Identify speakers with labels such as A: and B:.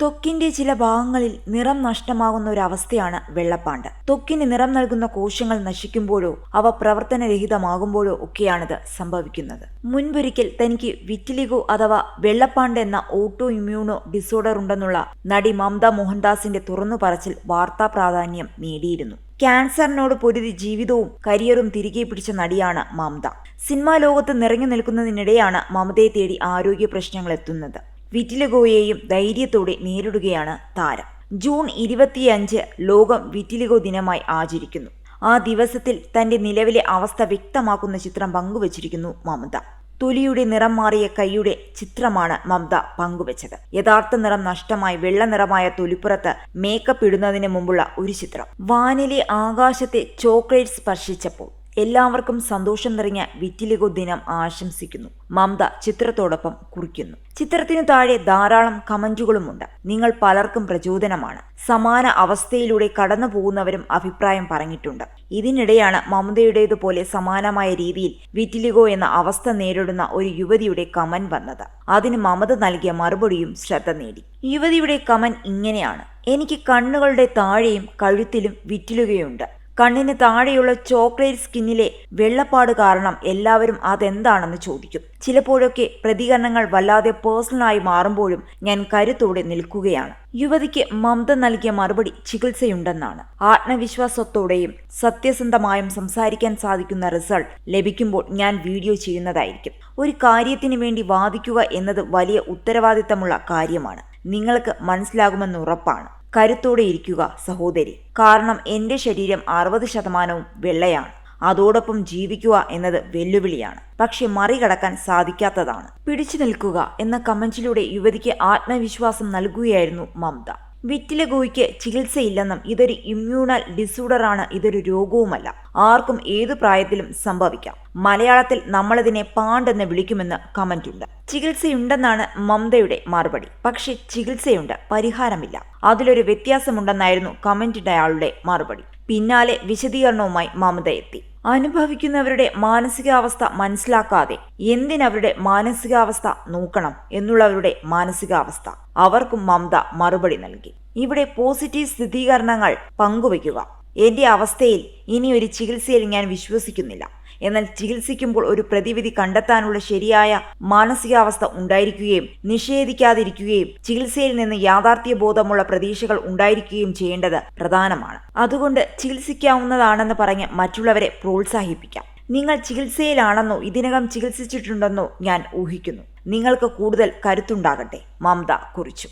A: ത്വക്കിന്റെ ചില ഭാഗങ്ങളിൽ നിറം നഷ്ടമാകുന്ന ഒരു അവസ്ഥയാണ് വെള്ളപ്പാണ്ട്. ത്വക്കിന് നിറം നൽകുന്ന കോശങ്ങൾ നശിക്കുമ്പോഴോ അവ പ്രവർത്തനരഹിതമാകുമ്പോഴോ ഒക്കെയാണിത് സംഭവിക്കുന്നത്. മുൻപൊരിക്കൽ തനിക്ക് വിറ്റിലിഗോ അഥവാ വെള്ളപ്പാണ്ട് എന്ന ഓട്ടോ ഇമ്മ്യൂണോ ഡിസോർഡർ ഉണ്ടെന്നുള്ള നടി മമത മോഹൻദാസിന്റെ തുറന്നു പറച്ചിൽ വാർത്താ പ്രാധാന്യം നേടിയിരുന്നു. ക്യാൻസറിനോട് പൊരുതി ജീവിതവും കരിയറും തിരികെ പിടിച്ച നടിയാണ് മമത. സിനിമാ ലോകത്ത് നിറഞ്ഞു നിൽക്കുന്നതിനിടെയാണ് മമതയെ തേടി ആരോഗ്യ പ്രശ്നങ്ങൾ എത്തുന്നത്. വിറ്റിലിഗോയെയും ധൈര്യത്തോടെ നേരിടുകയാണ് താരം. ജൂൺ ഇരുപത്തിയഞ്ച് ലോകം വിറ്റിലിഗോ ദിനമായി ആചരിക്കുന്നു. ആ ദിവസത്തിൽ തന്റെ നിലവിലെ അവസ്ഥ വ്യക്തമാക്കുന്ന ചിത്രം പങ്കുവച്ചിരിക്കുന്നു മമത. തൊലിയുടെ നിറം മാറിയ കൈയുടെ ചിത്രമാണ് മമത പങ്കുവച്ചത്. യഥാർത്ഥ നിറം നഷ്ടമായി വെള്ള നിറമായ തൊലിപ്പുറത്ത് മേക്കപ്പ് ഇടുന്നതിന് മുമ്പുള്ള ഒരു ചിത്രം. വാനിലെ ആകാശത്തെ ചോക്ലേറ്റ് സ്പർശിച്ചപ്പോൾ എല്ലാവർക്കും സന്തോഷം നിറഞ്ഞ വിറ്റിലിഗോ ദിനം ആശംസിക്കുന്നു. മമത ചിത്രത്തോടൊപ്പം കുറിക്കുന്നു. ചിത്രത്തിനു താഴെ ധാരാളം കമന്റുകളുമുണ്ട്. നിങ്ങൾ പലർക്കും പ്രചോദനമാണ്. സമാന അവസ്ഥയിലൂടെ കടന്നു പോകുന്നവരും അഭിപ്രായം പറഞ്ഞിട്ടുണ്ട്. ഇതിനിടെയാണ് മമതയുടേതുപോലെ സമാനമായ രീതിയിൽ വിറ്റിലിഗോ എന്ന അവസ്ഥ നേരിടുന്ന ഒരു യുവതിയുടെ കമൻ വന്നത്. അതിന് മമത നൽകിയ മറുപടിയും ശ്രദ്ധ നേടി. യുവതിയുടെ കമൻ ഇങ്ങനെയാണ്. എനിക്ക് കണ്ണുകളുടെ താഴെയും കഴുത്തിലും വിറ്റിലുകയുണ്ട്. കണ്ണിന് താഴെയുള്ള ചോക്ലേറ്റ് സ്കിന്നിലെ വെള്ളപ്പാട് കാരണം എല്ലാവരും അതെന്താണെന്ന് ചോദിക്കും. ചിലപ്പോഴൊക്കെ പ്രതികരണങ്ങൾ വല്ലാതെ പേഴ്സണലായി മാറുമ്പോഴും ഞാൻ കരുത്തോടെ നിൽക്കുകയാണ്. യുവതിക്ക് മമത നൽകിയ മറുപടി ചികിത്സയുണ്ടെന്നാണ്. ആത്മവിശ്വാസത്തോടെയും സത്യസന്ധമായും സംസാരിക്കാൻ സാധിക്കുന്ന റിസൾട്ട് ലഭിക്കുമ്പോൾ ഞാൻ വീഡിയോ ചെയ്യുന്നതായിരിക്കും. ഒരു കാര്യത്തിന് വേണ്ടി വാദിക്കുക എന്നത് വലിയ ഉത്തരവാദിത്തമുള്ള കാര്യമാണ്. നിങ്ങൾക്ക് മനസ്സിലാകുമെന്ന് ഉറപ്പാണ്. കരുത്തോടെ ഇരിക്കുക സഹോദരി. കാരണം എന്റെ ശരീരം അറുപത് ശതമാനവും വെള്ളയാണ്. അതോടൊപ്പം ജീവിക്കുക എന്നത് വെല്ലുവിളിയാണ്. പക്ഷെ മറികടക്കാൻ സാധിക്കാത്തതാണ്. പിടിച്ചു നിൽക്കുക എന്ന കമന്റിലൂടെ യുവതിക്ക് ആത്മവിശ്വാസം നൽകുകയായിരുന്നു മമത. വിറ്റിലഗോയ്ക്ക് ചികിത്സയില്ലെന്നും ഇതൊരു ഇമ്മ്യൂണൽ ഡിസോർഡറാണ് ഇതൊരു രോഗവുമല്ല. ആർക്കും ഏതു പ്രായത്തിലും സംഭവിക്കാം. മലയാളത്തിൽ നമ്മളതിനെ പാണ്ടെന്ന് വിളിക്കുമെന്ന് കമന്റുണ്ട്. ചികിത്സയുണ്ടെന്നാണ് മമതയുടെ മറുപടി. പക്ഷേ ചികിത്സയുണ്ട് പരിഹാരമില്ല. അതിലൊരു വ്യത്യാസമുണ്ടെന്നായിരുന്നു കമന്റിട്ടയാളുടെ മറുപടി. പിന്നാലെ വിശദീകരണവുമായി മമത എത്തി. അനുഭവിക്കുന്നവരുടെ മാനസികാവസ്ഥ മനസ്സിലാക്കാതെ എന്തിനവരുടെ മാനസികാവസ്ഥ നോക്കണം എന്നുള്ളവരുടെ മാനസികാവസ്ഥ അവർക്കും മമത മറുപടി നൽകി. ഇവിടെ പോസിറ്റീവ് സ്ഥിരീകരണങ്ങൾ പങ്കുവയ്ക്കുക. എന്റെ അവസ്ഥയിൽ ഇനി ഒരു ചികിത്സയിൽ ഞാൻ വിശ്വസിക്കുന്നില്ല. എന്നാൽ ചികിത്സിക്കുമ്പോൾ ഒരു പ്രതിവിധി കണ്ടെത്താനുള്ള ശരിയായ മാനസികാവസ്ഥ ഉണ്ടായിരിക്കുകയും നിഷേധിക്കാതിരിക്കുകയും ചികിത്സയിൽ നിന്ന് യാഥാർത്ഥ്യ ബോധമുള്ള പ്രതീക്ഷകൾ ഉണ്ടായിരിക്കുകയും ചെയ്യേണ്ടത് പ്രധാനമാണ്. അതുകൊണ്ട് ചികിത്സിക്കാവുന്നതാണെന്ന് പറഞ്ഞ് മറ്റുള്ളവരെ പ്രോത്സാഹിപ്പിക്കാം. നിങ്ങൾ ചികിത്സയിലാണെന്നോ ഇതിനകം ചികിത്സിച്ചിട്ടുണ്ടെന്നോ ഞാൻ ഊഹിക്കുന്നു. നിങ്ങൾക്ക് കൂടുതൽ കരുത്തുണ്ടാകട്ടെ. മമത കുറിച്ചു.